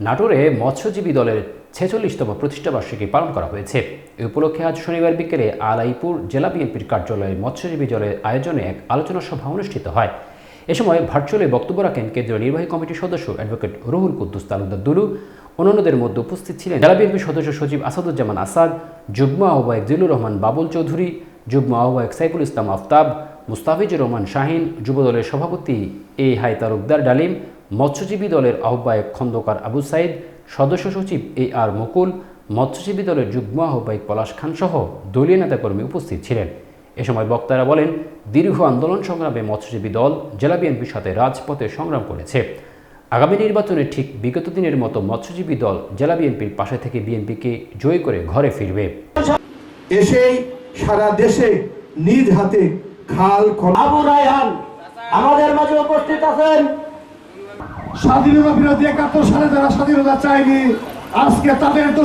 নাটোরে মৎস্যজীবী দলের ছেচল্লিশতম প্রতিষ্ঠাবার্ষিকী পালন করা হয়েছে। এ উপলক্ষে আজ শনিবার বিকেলে আলাইপুর জেলা বিএনপির কার্যালয়ে মৎস্যজীবী দলের আয়োজনে এক আলোচনা সভা অনুষ্ঠিত হয়। এ সময় ভার্চুয়ালি বক্তব্য রাখেন কেন্দ্রীয় নির্বাহী কমিটির সদস্য অ্যাডভোকেট রুহুল কুদ্দুস তালুকদার দুলু। অন্যান্যদের মধ্যে উপস্থিত ছিলেন জেলা বিএনপির সদস্য সচিব আসাদুজ্জামান আসাদ, যুগ্ম আহ্বায়ক জিলুর রহমান বাবুল চৌধুরী, যুগ্ম আহ্বায়ক সাইফুল ইসলাম আফতাব, মুস্তাফিজুর রহমান শাহিন যুবদলের সভাপতি এ হাই তালুকদার ডালিম মৎস্যজীবী দলের আহ্বায়ক খন্দকার আবু সাইদ সদস্য সচিব এ আর মুকুল মৎস্যজীবী দলের যুগ্ম আহ্বায়ক পলাশ খান সহ দলীয় নেতাকর্মী উপস্থিত ছিলেন। এ সময় বক্তারা বলেন দীর্ঘ আন্দোলন সংগ্রামে মৎস্যজীবী দল জেলা বিএনপির সাথে রাজপথে সংগ্রাম করেছে। আগামী নির্বাচনে ঠিক বিগত দিনের মতো মৎস্যজীবী দল জেলা বিএনপির পাশে থেকে বিএনপিকে জয় করে ঘরে ফিরবে। এসেই সারা দেশে নিজ হাতে খাল আবু রায়হান আমাদের মাঝে উপস্থিত আছেন। স্বাধীনতা বিরোধী একাত্তর সালে যারা স্বাধীনতা চায়নি আজকে তাদের তো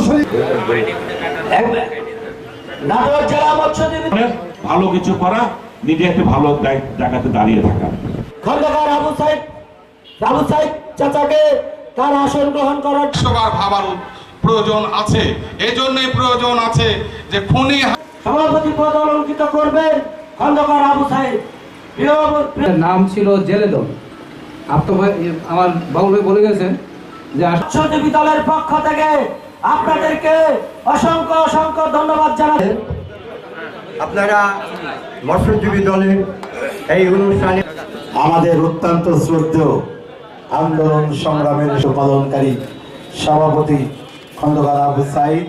ভালো কিছু করা নিজে একটু ভালো জায়গাতে দাঁড়িয়ে থাকা। খন্দকার আবু সাইদ আবু সাইদ চাচাকে তার আসন গ্রহণ করার একশোবার ভাবার প্রয়োজন আছে এজন্যই প্রয়োজন আছে যে খুনি সভাপতি পদ অলঙ্কিত করবেন খন্দকার আবু প্রিয় নাম ছিল আপনার আমার বাবুল ভাই বলে গেছেন যে আস- দলের পক্ষ থেকে আপনাদেরকে অসংখ্য অসংখ্য ধন্যবাদ জানাই আপনারা মৎস্যজীবী দলের এই অনুষ্ঠানে আমাদের অত্যন্ত শ্রদ্ধেয় আন্দোলন সংগ্রামের সম্পাদনকারী সভাপতি খন্দকার আবু সাইদ